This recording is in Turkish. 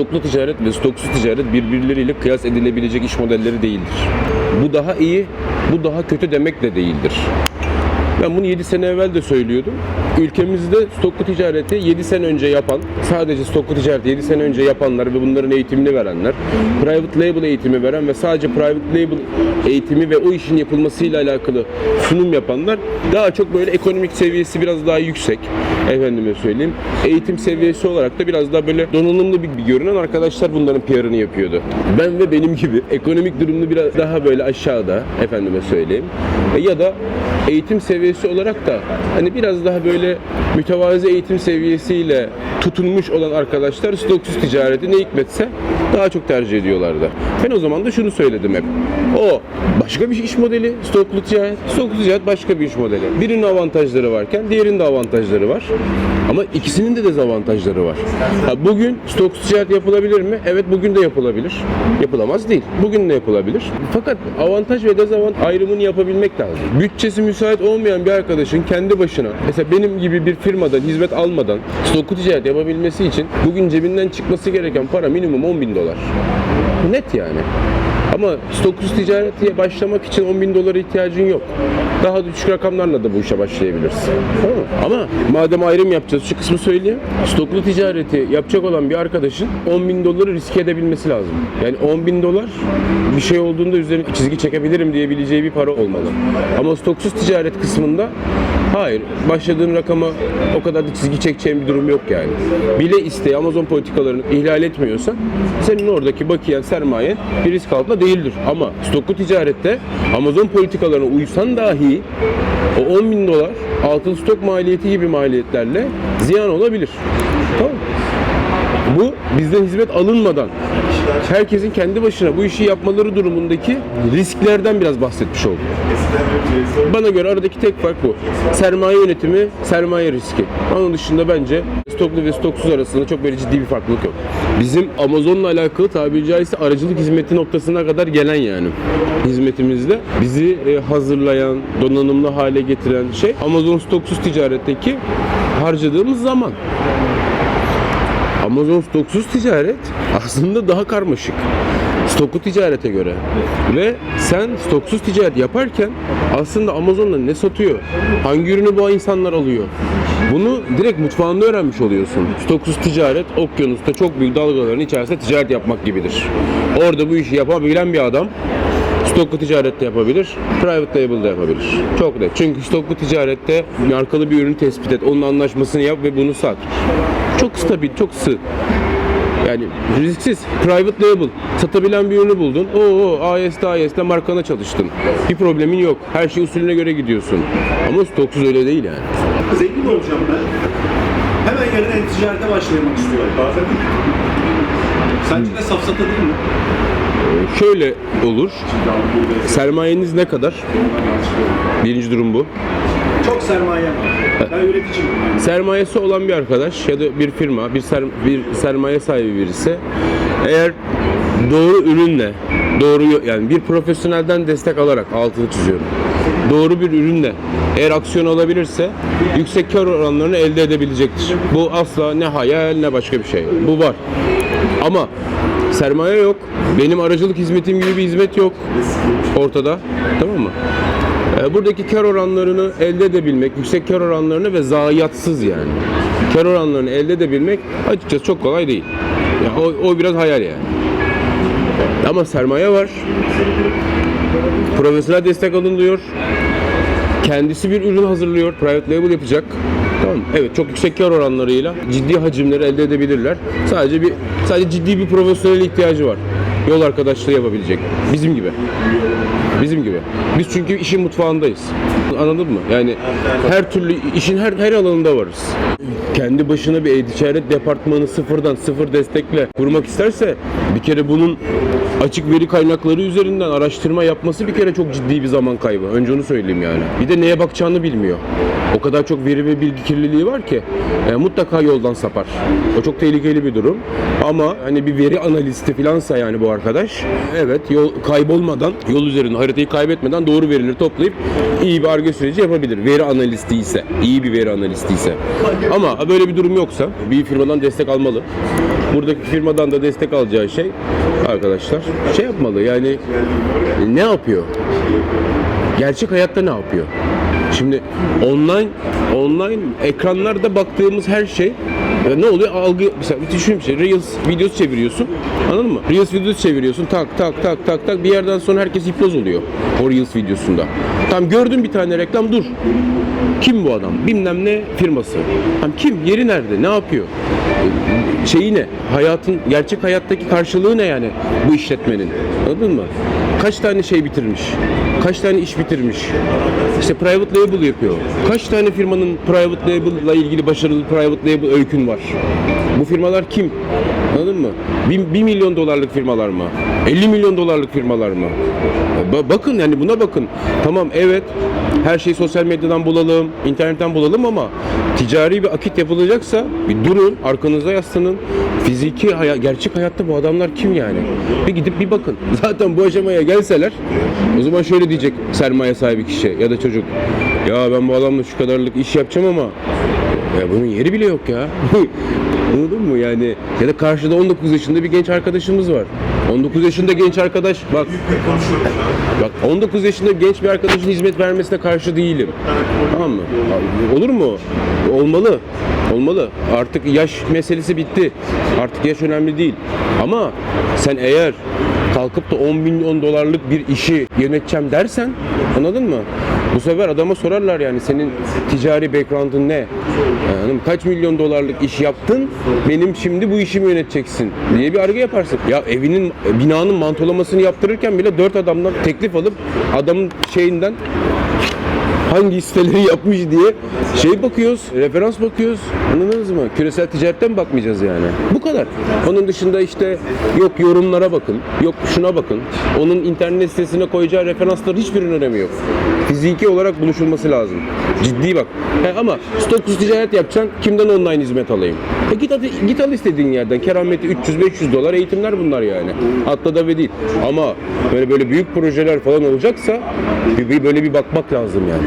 Stoklu ticaret ve stoksuz ticaret birbirleriyle kıyas edilebilecek iş modelleri değildir. Bu daha iyi, bu daha kötü demek de değildir. Ben bunu 7 sene evvel de söylüyordum. Ülkemizde stoklu ticareti 7 sene önce yapan, sadece stoklu ticareti 7 sene önce yapanlar ve bunların eğitimini verenler, private label eğitimi veren ve sadece private label eğitimi ve o işin yapılmasıyla alakalı sunum yapanlar daha çok böyle ekonomik seviyesi biraz daha yüksek. Efendime söyleyeyim. Eğitim seviyesi olarak da biraz daha böyle donanımlı bir, bir görünen arkadaşlar bunların PR'ını yapıyordu. Ben ve benim gibi ekonomik durumlu biraz daha böyle aşağıda efendime söyleyeyim. E, Ya da eğitim seviyesi olarak da hani biraz daha böyle mütevazi eğitim seviyesiyle tutunmuş olan arkadaşlar stoksuz ticareti ne hikmetse daha çok tercih ediyorlardı. Ben o zaman da şunu söyledim hep. O başka bir iş modeli, stoklu ticaret, stoklu ticaret başka bir iş modeli. Birinin avantajları varken diğerinin de avantajları var. Ama ikisinin de dezavantajları var. Ha, bugün stoksuz ticaret yapılabilir mi? Evet bugün de yapılabilir. Yapılamaz değil. Bugün de yapılabilir. Fakat avantaj ve dezavantaj ayrımını yapabilmek lazım. Bütçesi müsait olmayan bir arkadaşın kendi başına mesela benim gibi bir firmadan hizmet almadan stoklu ticaret yapabilmesi için bugün cebinden çıkması gereken para minimum 10 bin dolar. Net yani. Ama stoksuz ticarete başlamak için 10 bin dolara ihtiyacın yok. Daha düşük rakamlarla da bu işe başlayabilirsin. Tamam? Ama madem ayrım yapacağız şu kısmı söyleyeyim. Stoklu ticareti yapacak olan bir arkadaşın 10 bin doları riske edebilmesi lazım. Yani 10 bin dolar bir şey olduğunda üzerine çizgi çekebilirim diyebileceği bir para olmalı. Ama stoksuz ticaret kısmında Hayır. Başladığın rakama o kadar da çizgi çekeceğin bir durum yok yani. Bile isteye Amazon politikalarını ihlal etmiyorsan senin oradaki bakiyen sermayen bir risk altında değildir. Ama stoklu ticarette Amazon politikalarına uysan dahi o 10 bin dolar altın stok maliyeti gibi maliyetlerle ziyan olabilir. Tamam? Bu bizden hizmet alınmadan herkesin kendi başına bu işi yapmaları durumundaki risklerden biraz bahsetmiş oldum. Bana göre aradaki tek fark bu. Sermaye yönetimi, sermaye riski. Onun dışında bence stoklu ve stoksuz arasında çok böyle ciddi bir farklılık yok. Bizim Amazon'la alakalı tabiri caizse aracılık hizmeti noktasına kadar gelen yani hizmetimizde bizi e, hazırlayan, donanımlı hale getiren şey Amazon stoksuz ticaretteki harcadığımız zaman. Amazon stoksuz ticaret aslında daha karmaşık. Stoklu ticarete göre. Ve sen stoksuz ticaret yaparken aslında Amazon'da ne satıyor? Hangi ürünü bu insanlar alıyor? Bunu direkt mutfağında öğrenmiş oluyorsun. Stoksuz ticaret okyanusta çok büyük dalgaların içerisinde ticaret yapmak gibidir. Orada bu işi yapabilen bir adam Stoklu ticarette yapabilir, private label de yapabilir. Çok net. Çünkü stoklu ticarette markalı bir ürünü tespit et, onun anlaşmasını yap ve bunu sat. Çok stabil, çok sığ. Yani risksiz. Private label. Satabilen bir ürünü buldun. Oo, AES'te AES'te markana çalıştın. Bir problemin yok. Her şey usulüne göre gidiyorsun. Ama stoksuz öyle değil yani. Zengin olacağım ben. Hemen yarın ticarete başlamak istiyorum. Bazen Sence de safsata değil mi? Şöyle olur. Sermayeniz ne kadar? Birinci durum bu. Çok sermaye var. Sermayesi olan bir arkadaş ya da bir firma, bir, ser, bir sermaye sahibi birisi eğer doğru ürünle, doğru yani bir profesyonelden destek alarak altını çiziyorum. Doğru bir ürünle eğer aksiyon alabilirse yüksek kar oranlarını elde edebilecektir. Bu asla ne hayal ne başka bir şey. Bu var. Ama sermaye yok. Benim aracılık hizmetim gibi bir hizmet yok ortada. Tamam mı? E, Buradaki kar oranlarını elde edebilmek, yüksek kar oranlarını ve zayiatsız yani. Kar oranlarını elde edebilmek açıkçası çok kolay değil. Ya o, o biraz hayal yani. Ama sermaye var. Profesyonel destek alınıyor. Kendisi bir ürün hazırlıyor. Private label yapacak. Tamam? Evet çok yüksek kar oranlarıyla ciddi hacimleri elde edebilirler. Sadece bir sadece ciddi bir profesyonel ihtiyacı var. Yol arkadaşlığı yapabilecek. Bizim gibi. Bizim gibi. Biz çünkü işin mutfağındayız. Anladın mı? Yani her türlü işin her her alanında varız. Kendi başına bir e-ticaret departmanı sıfırdan sıfır destekle kurmak isterse bir kere bunun açık veri kaynakları üzerinden araştırma yapması bir kere çok ciddi bir zaman kaybı. Önce onu söyleyeyim yani. Bir de neye bakacağını bilmiyor. O kadar çok veri ve bilgi kirliliği var ki e, mutlaka yoldan sapar. O çok tehlikeli bir durum. Ama hani bir veri analisti filansa yani bu arkadaş evet yol kaybolmadan yol üzerinde haritayı kaybetmeden doğru verileri toplayıp iyi bir arge süreci yapabilir. Veri analisti ise, iyi bir veri analisti ise. Ama böyle bir durum yoksa bir firmadan destek almalı. Buradaki firmadan da destek alacağı şey arkadaşlar şey yapmalı yani ne yapıyor? Gerçek hayatta ne yapıyor? Şimdi online online ekranlarda baktığımız her şey ne oluyor? Algı mesela düşün bir şey. Reels videosu çeviriyorsun. Anladın mı? Reels videosu çeviriyorsun. Tak tak tak tak tak bir yerden sonra herkes hipnoz oluyor o Reels videosunda. Tam gördün bir tane reklam dur. Kim bu adam? Bilmem ne firması. Tam kim? Yeri nerede? Ne yapıyor? Şeyi ne? Hayatın gerçek hayattaki karşılığı ne yani bu işletmenin? Anladın mı? Kaç tane şey bitirmiş? Kaç tane iş bitirmiş? İşte private label yapıyor. Kaç tane firmanın private label ile ilgili başarılı private label öykün var? Bu firmalar kim? Anladın mı? 1 milyon dolarlık firmalar mı? 50 milyon dolarlık firmalar mı? Ba- bakın yani buna bakın. Tamam evet her şeyi sosyal medyadan bulalım, internetten bulalım ama ticari bir akit yapılacaksa bir durun, arkanıza yaslanın. Fiziki, haya- gerçek hayatta bu adamlar kim yani? Bir gidip bir bakın. Zaten bu aşamaya gelseler o zaman şöyle diyecek sermaye sahibi kişi ya da çocuk. Ya ben bu adamla şu kadarlık iş yapacağım ama ya bunun yeri bile yok ya. Anladın mı yani? Ya da karşıda 19 yaşında bir genç arkadaşımız var. 19 yaşında genç arkadaş bak Bak 19 yaşında genç bir arkadaşın hizmet vermesine karşı değilim. Tamam mı? Olur mu? Olmalı. Olmalı. Artık yaş meselesi bitti. Artık yaş önemli değil. Ama sen eğer kalkıp da 10 milyon dolarlık bir işi yöneteceğim dersen anladın mı? Bu sefer adama sorarlar yani senin ticari background'ın ne? Yani kaç milyon dolarlık iş yaptın? Benim şimdi bu işimi yöneteceksin diye bir argı yaparsın. Ya evinin binanın mantolamasını yaptırırken bile dört adamdan teklif alıp adamın şeyinden hangi hisseleri yapmış diye şey bakıyoruz, referans bakıyoruz. Anladınız mı? Küresel ticaretten bakmayacağız yani. Bu kadar. Onun dışında işte yok yorumlara bakın, yok şuna bakın. Onun internet sitesine koyacağı referansların hiçbirinin önemi yok. Fiziki olarak buluşulması lazım. Ciddi bak. He, ama stoksuz ticaret yapacaksın, kimden online hizmet alayım? E git, hadi, git al istediğin yerden. Kerameti 300-500 dolar eğitimler bunlar yani. Atla da ve değil. Ama böyle böyle büyük projeler falan olacaksa bir, bir böyle bir bakmak lazım yani.